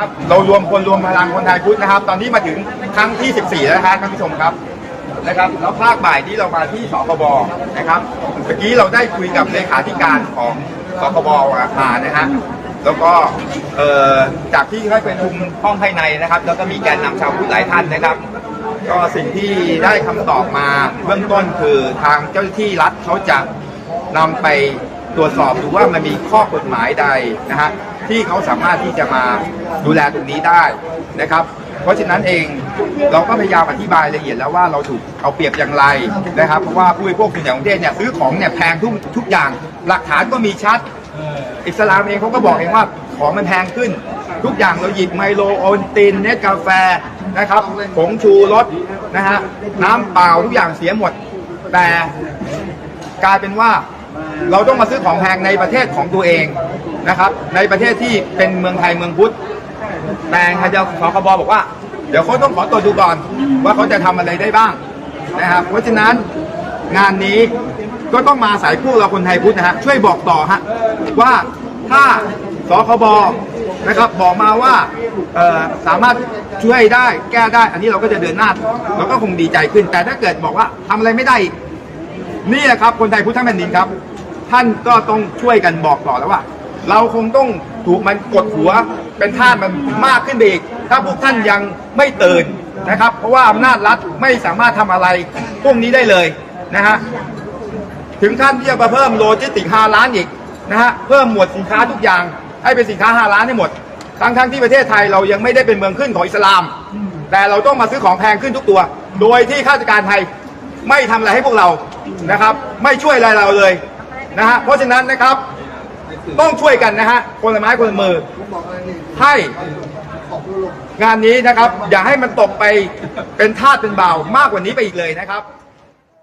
ครับเรารวมคนรวมพลังคนไทยพุทธนะครับ ตอนนี้มาถึงครั้งที่ 14 แล้วนะครับท่านผู้ชมครับนะครับแล้วภาคบ่ายนี้เรามาที่สคบนะครับเมื่อกี้เราได้คุยกับเลขาธิการของสคบมานะฮะแล้วก็เอ่อจากที่ให้เป็นชุมห้องภายในนะครับ แล้วก็มีแกนนำชาวพุทธหลายท่านนะครับ ก็สิ่งที่ได้คำตอบมาเบื้องต้นคือทางเจ้าหน้าที่รัฐเขาจะนำไป ตรวจสอบดูว่ามันมีข้อกฎหมายใดนะฮะที่เขาสามารถที่จะมาดูแลตรงนี้ได้นะครับ เพราะฉะนั้นเองเราก็พยายามอธิบายละเอียดแล้วว่าเราถูกเอาเปรียบอย่างไรนะครับเพราะว่าผู้บริโภคส่วนใหญ่ของประเทศเนี่ยซื้อของเนี่ยแพงทุกทุกอย่าง หลักฐานก็มีชัด อิสลามเองเขาก็บอกเองว่าของมันแพงขึ้น ทุกอย่างเราหยิบไมโลโอนตินเนสกาแฟนะครับผงชูรสนะฮะน้ำเปล่าทุกอย่างเสียหมด แต่กลายเป็นว่า เราต้องมาซื้อของแพงในประเทศของตัวเองนะครับ ในประเทศที่เป็นเมืองไทยเมืองพุทธแต่ทางเจ้าสคบบอกว่า เดี๋ยวเขาต้องขอตรวจดูก่อนว่าเขาจะทำอะไรได้บ้างนะครับ เพราะฉะนั้นงานนี้ก็ต้องมาสายผู้เราคนไทยพุทธนะฮะช่วยบอกต่อฮะว่าถ้าสคบนะครับบอกมาว่าเออสามารถช่วยได้แก้ได้ อันนี้เราก็จะเดินหน้าเราก็คงดีใจขึ้น แต่ถ้าเกิดบอกว่าทำอะไรไม่ได้อีก นี่แหละครับคนไทยพุทธแผ่นดินครับ ท่านก็ต้องช่วยกันบอกต่อแล้วว่า เราคงต้องถูกมันกดหัวเป็นท่าสมันมากขึ้นไปอีกถ้าพวกท่านยังไม่ตื่นนะครับ เพราะว่าอำนาจรัฐไม่สามารถทำอะไรพวกนี้ได้เลยนะฮะถึงขั้นที่จะมาเพิ่มโลจิสติก5ล้านอีกนะฮะเพิ่มหมวดสินค้าทุกอย่าง ให้เป็นสินค้า5ล้านให้หมดทั้งทั้งๆที่ประเทศไทยเรายังไม่ได้เป็นเมืองขึ้นของอิสลาม แต่เราต้องมาซื้อของแพงขึ้นทุกตัว โดยที่ข้าราชการไทยไม่ทำอะไรให้พวกเรา นะครับ ไม่ช่วยอะไรเราเลยนะฮะเพราะฉะนั้นนะครับต้องช่วยกันนะฮะคนละไม้คนละมือให้งานนี้นะครับ อย่าให้มันตกไปเป็นทาสเป็นบ่าวมากกว่านี้ไปอีกเลยนะครับ